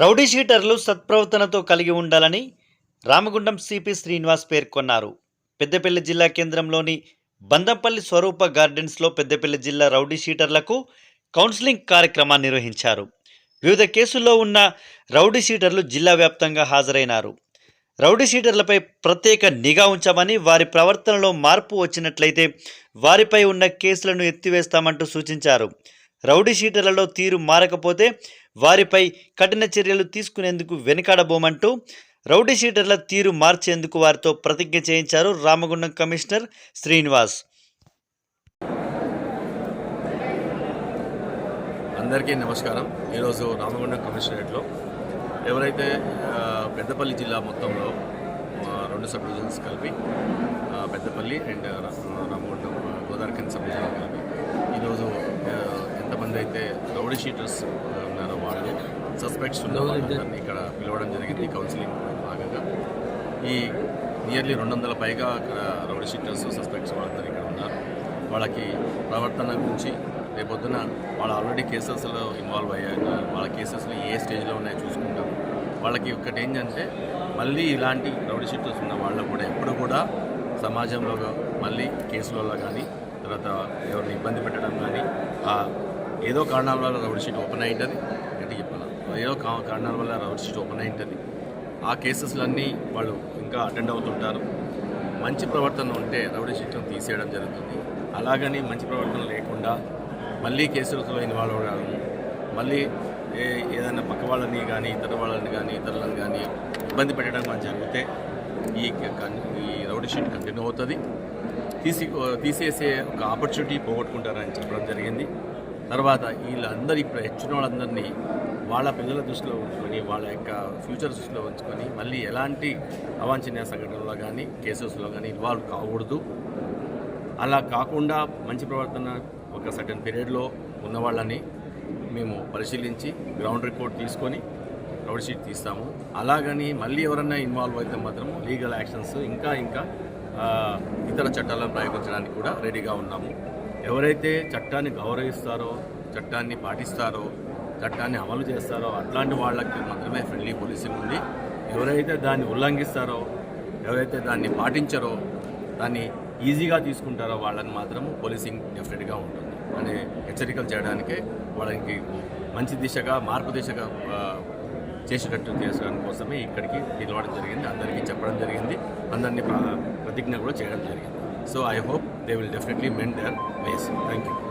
Rowdy షీటర్లు సత్ప్రవర్తనతో కలిగి ఉండాలని Ramagundam CP Srinivas పేర్కొన్నారు. పెద్దపల్లి జిల్లా కేంద్రంలోని బందంపల్లి స్వరూప గార్డెన్స్లో పెద్దపల్లి జిల్లా రౌడీ షీటర్లకు కౌన్సిలింగ్ కార్యక్రమాన్ని నిర్వహించారు. వివిధ కేసుల్లో ఉన్న రౌడీ షీటర్లు జిల్లా వ్యాప్తంగా హాజరైనారు. రౌడీ షీటర్లపై ప్రత్యేక నిఘా ఉంచామని వారి ప్రవర్తనలో మార్పు వచ్చినట్లయితే వారిపై ఉన్న కేసులను ఎత్తివేస్తామంటూ సూచించారు. రౌడీ షీటర్లలో తీరు మారకపోతే వారిపై కఠిన చర్యలు తీసుకునేందుకు వెనుకాడబోమంటూ రౌడీ షీటర్ల తీరు మార్చేందుకు వారితో ప్రతిజ్ఞ చేయించారు రామగుండం కమిషనర్ శ్రీనివాస్. అందరికీ నమస్కారం. ఈరోజు రామగుండం కమిషనరేట్లో ఎవరైతే పెద్దపల్లి జిల్లా మొత్తంలో రెండు సబ్ డివిజన్స్ కలిపి పెద్దపల్లి అండ్ రామగుండం ఆ, గోదావరిఖని సబ్ డివిజన్ కలిపి ఈరోజు ఆ, ఎంతమంది అయితే రౌడీ షీటర్స్ ఉన్నారో వాళ్ళు. సస్పెక్ట్స్ ఉన్న వాళ్ళందరినీ ఇక్కడ పిలవడం జరిగింది కౌన్సిలింగ్ భాగంగా. ఈ నియర్లీ రెండు వందల పైగా ఇక్కడ రౌడీ షీటర్స్ సస్పెక్ట్స్ వాళ్ళందరూ ఇక్కడ ఉన్నారు. వాళ్ళకి ప్రవర్తన గురించి రేపొద్దున వాళ్ళు ఆల్రెడీ కేసెస్లో ఇన్వాల్వ్ అయ్యారు. వాళ్ళ కేసెస్లో ఏ స్టేజ్లో ఉన్నాయో చూసుకుంటాం. వాళ్ళకి ఒకటి ఏంటంటే మళ్ళీ ఇలాంటి రౌడీ షీటర్స్ ఉన్న వాళ్ళు కూడా ఎప్పుడు కూడా సమాజంలో మళ్ళీ కేసులలో కానీ తర్వాత ఎవరిని ఇబ్బంది పెట్టడం కానీ ఆ ఏదో కారణాల వల్ల రౌడ్ షీట్ ఓపెన్ అయింటుంది అంటే చెప్పాలి? ఏదో కా- కారణాల వల్ల రౌడ్ షీట్ ఓపెన్ అయింటుంది ఆ కేసెస్లన్నీ వాళ్ళు ఇంకా అటెండ్ అవుతుంటారు. మంచి ప్రవర్తన ఉంటే రౌడీ షీట్లను తీసేయడం జరుగుతుంది. అలాగని మంచి ప్రవర్తన లేకుండా మళ్ళీ కేసులతో ఇన్వాల్వ్ అవ్వడం మళ్ళీ ఏ ఏదైనా పక్క వాళ్ళని కానీ ఇతర వాళ్ళని కానీ ఇతరులను కానీ ఇబ్బంది పెట్టడం కానీ జరిగితే ఈ ఈ రౌడీ షీట్ కంటిన్యూ అవుతుంది. తీసి తీసేసే ఒక ఆపర్చునిటీ పోగొట్టుకుంటారని చెప్పడం జరిగింది. తర్వాత వీళ్ళందరూ ఇప్పుడు హెచ్చిన వాళ్ళందరినీ వాళ్ళ పిల్లల దృష్టిలో ఉంచుకొని వాళ్ళ యొక్క ఫ్యూచర్ దృష్టిలో ఉంచుకొని మళ్ళీ ఎలాంటి అవాంఛనీయ సంఘటనలో కానీ కేసెస్లో కానీ ఇన్వాల్వ్ కాకూడదు. అలా కాకుండా మంచి ప్రవర్తన ఒక సర్టన్ పీరియడ్లో ఉన్న వాళ్ళని మేము పరిశీలించి గ్రౌండ్ రిపోర్ట్ తీసుకొని రౌడ్ షీట్ తీస్తాము. అలాగని మళ్ళీ ఎవరన్నా ఇన్వాల్వ్ అయితే మాత్రం లీగల్ యాక్షన్స్ ఇంకా ఇంకా ఇతర చట్టాలను ప్రయోగించడానికి కూడా రెడీగా ఉన్నాము. ఎవరైతే చట్టాన్ని గౌరవిస్తారో చట్టాన్ని పాటిస్తారో చట్టాన్ని అమలు చేస్తారో అట్లాంటి వాళ్ళకి మాత్రమే ఫ్రెండ్లీ పోలీసింగ్ ఉంది. ఎవరైతే దాన్ని ఉల్లంఘిస్తారో ఎవరైతే దాన్ని పాటించారో దాన్ని ఈజీగా తీసుకుంటారో వాళ్ళని మాత్రం పోలీసింగ్ డెఫినెట్గా ఉంటుంది. అనే హెచ్చరికలు చేయడానికే వాళ్ళకి మంచి దిశగా మార్పు దిశగా చేసేటట్టు చేసుకోవడం కోసమే ఇక్కడికి నిలవడం జరిగింది. అందరికీ చెప్పడం జరిగింది. అందరినీ ప్ర- ప్రతిజ్ఞ కూడా చేయడం జరిగింది. So I hope they will definitely mend their ways. Thank you.